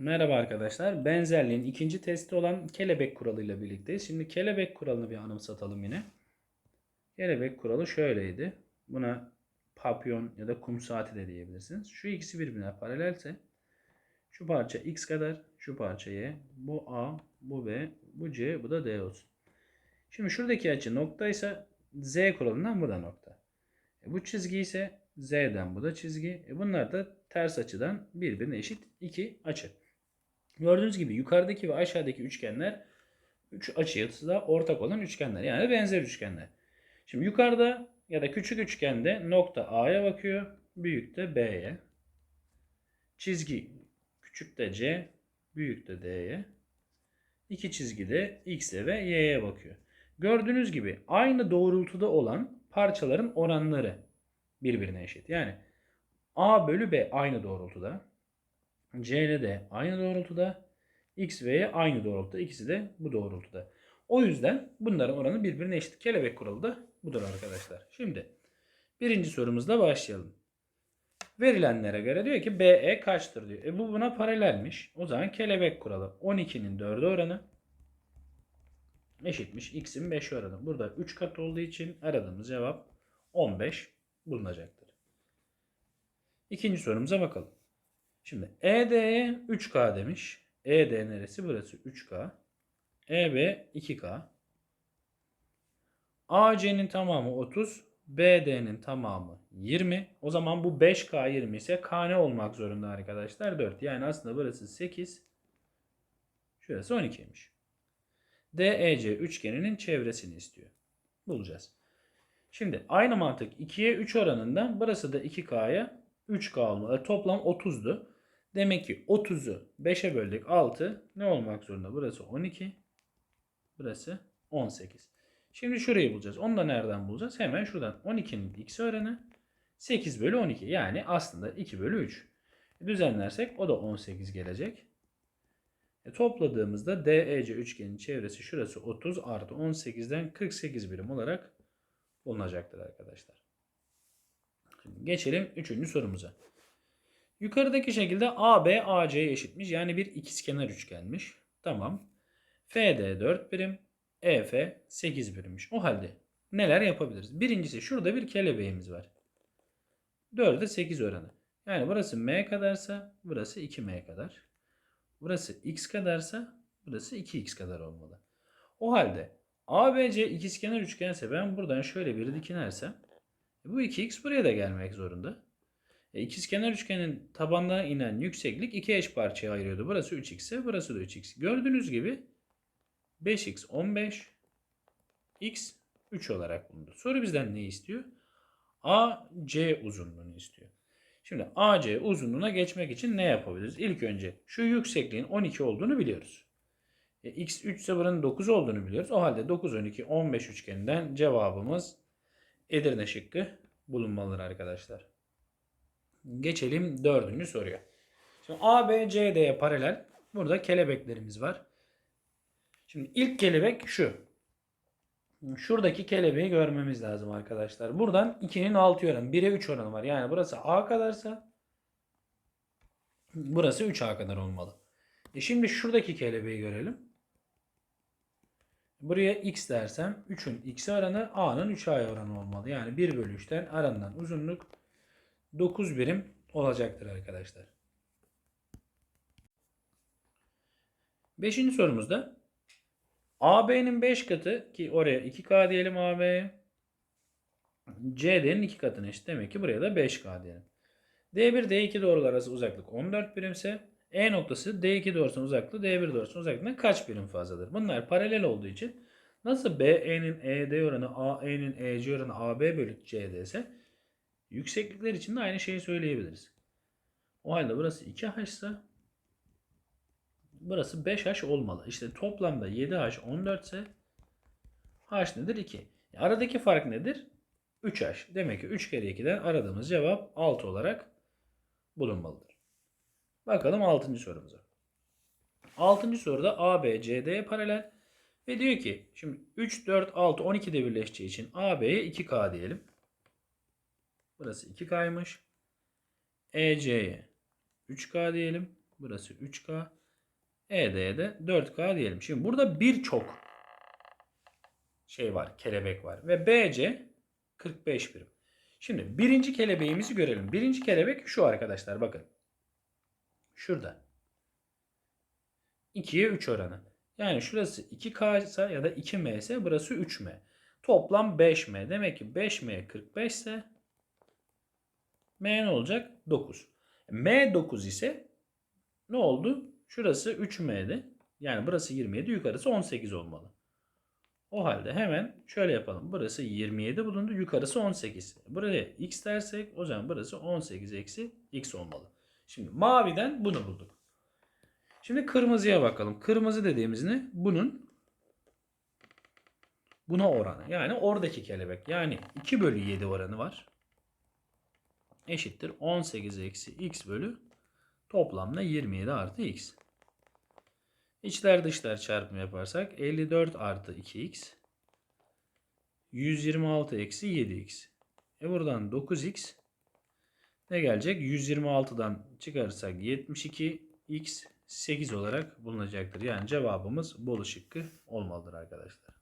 Merhaba arkadaşlar. Benzerliğin ikinci testi olan kelebek kuralıyla birlikteyiz. Şimdi kelebek kuralını bir anımsatalım yine. Kelebek kuralı şöyleydi. Buna papyon ya da kum saati de diyebilirsiniz. Şu ikisi birbirine paralelse şu parça x kadar, şu parça y, bu a, bu b, bu c, bu da d olsun. Şimdi şuradaki açı noktaysa z kuralından bu da nokta. E bu çizgi ise z'den bu da çizgi. E bunlar da ters açıdan birbirine eşit iki açı. Gördüğünüz gibi yukarıdaki ve aşağıdaki üçgenler üç açıda ortak olan üçgenler. Yani benzer üçgenler. Şimdi yukarıda ya da küçük üçgende nokta A'ya bakıyor. Büyük de B'ye. Çizgi küçük de C, büyük de D'ye. İki çizgi de X'e ve Y'ye bakıyor. Gördüğünüz gibi aynı doğrultuda olan parçaların oranları birbirine eşit. Yani A bölü B aynı doğrultuda. C ile D aynı doğrultuda. X ve Y aynı doğrultuda. İkisi de bu doğrultuda. O yüzden bunların oranı birbirine eşit. Kelebek kuralı da budur arkadaşlar. Şimdi birinci sorumuzla başlayalım. Verilenlere göre diyor ki BE kaçtır diyor. E bu buna paralelmiş. O zaman kelebek kuralı 12'nin 4'ü oranı eşitmiş x'in 5 oranı. Burada 3 kat olduğu için aradığımız cevap 15 bulunacaktır. İkinci sorumuza bakalım. Şimdi ED'ye 3K demiş. ED neresi? Burası 3K. EB 2K. AC'nin tamamı 30. BD'nin tamamı 20. O zaman bu 5K 20 ise K ne olmak zorunda arkadaşlar? 4. Yani aslında burası 8. Şurası 12'ymiş. DEC üçgeninin çevresini istiyor. Bulacağız. Şimdi aynı mantık 2'ye 3 oranından burası da 2K'ya 3K olmalı. Toplam 30'du. Demek ki 30'u 5'e böldük 6 ne olmak zorunda? Burası 12. Burası 18. Şimdi şurayı bulacağız. Onu da nereden bulacağız? Hemen şuradan 12'nin x oranı 8 bölü 12. Yani aslında 2 bölü 3. Düzenlersek o da 18 gelecek. E, topladığımızda DEC üçgenin çevresi şurası 30 artı 18'den 48 birim olarak bulunacaktır arkadaşlar. Geçelim 3. sorumuza. Yukarıdaki şekilde AB AC'ye eşitmiş. Yani bir ikizkenar üçgenmiş. Tamam. FD 4 birim. EF 8 birimmiş. O halde neler yapabiliriz? Birincisi şurada bir kelebeğimiz var. 4'e 8 oranı. Yani burası M kadarsa burası 2M kadar. Burası X kadarsa burası 2X kadar olmalı. O halde ABC ikizkenar üçgense ben buradan şöyle bir dikinersem bu 2X buraya da gelmek zorunda. E, ikizkenar üçgenin tabandan inen yükseklik iki eş parçaya ayırıyordu. Burası 3x ise burası da 3x. Gördüğünüz gibi 5x 15 x 3 olarak bulundu. Soru bizden ne istiyor? AC uzunluğunu istiyor. Şimdi AC uzunluğuna geçmek için ne yapabiliriz? İlk önce şu yüksekliğin 12 olduğunu biliyoruz. E, x 3 ise buranın 9 olduğunu biliyoruz. O halde 9, 12, 15 üçgeninden cevabımız Edirne şıkkı bulunmalıdır arkadaşlar. Geçelim dördüncü soruya. Şimdi ABCD'ye paralel burada kelebeklerimiz var. Şimdi ilk kelebek şu. Şuradaki kelebeği görmemiz lazım arkadaşlar. Buradan 2'nin 6 oranı. 1'e 3 oranı var. Yani burası A kadarsa burası 3A kadar olmalı. E şimdi şuradaki kelebeği görelim. Buraya x dersem 3'ün x oranı A'nın 3A'ya oranı olmalı. Yani 1 bölü 3'ten aranılan uzunluk 9 birim olacaktır arkadaşlar. Beşinci sorumuzda AB'nin 5 katı ki oraya 2K diyelim AB'ye. CD'nin 2 katına eşit. Demek ki buraya da 5K diyelim. D1 D2 doğrular arası uzaklık 14 birimse E noktası D2 doğrusunun uzaklığı D1 doğrusunun uzaklığından kaç birim fazladır? Bunlar paralel olduğu için nasıl BE'nin ED oranı AE'nin EC oranı AB bölü CD ise yükseklikler için de aynı şeyi söyleyebiliriz. O halde burası 2H ise burası 5H olmalı. İşte toplamda 7H 14 ise H nedir? 2. Aradaki fark nedir? 3H. Demek ki 3 kere 2'den aradığımız cevap 6 olarak bulunmalıdır. Bakalım 6. sorumuza. 6. soruda AB CD'ye paralel ve diyor ki şimdi 3, 4, 6, 12 de birleşeceği için AB'ye 2K diyelim. Burası 2K'ymış. EC'ye 3K diyelim. Burası 3K. ED'ye de 4K diyelim. Şimdi burada birçok şey var. Kelebek var. Ve BC 45 birim. Şimdi birinci kelebeğimizi görelim. Birinci kelebek şu arkadaşlar bakın. Şurada. 2'ye 3 oranı. Yani şurası 2K ise ya da 2M ise burası 3M. Toplam 5M. Demek ki 5M 45 ise M ne olacak? 9. M 9 ise ne oldu? Şurası 3M'di. Yani burası 27, yukarısı 18 olmalı. O halde hemen şöyle yapalım. Burası 27 bulundu, yukarısı 18. Buraya x dersek o zaman burası 18 eksi x olmalı. Şimdi maviden bunu bulduk. Şimdi kırmızıya bakalım. Kırmızı dediğimiz ne? Bunun buna oranı. Yani oradaki kelebek. Yani 2 bölü 7 oranı var. Eşittir 18 eksi x bölü toplamda 27 artı x. İçler dışlar çarpımı yaparsak 54 artı 2x 126 eksi 7x. E buradan 9x ne gelecek? 126'dan çıkarırsak 72x 8 olarak bulunacaktır. Yani cevabımız Bolu şıkkı olmalıdır arkadaşlar.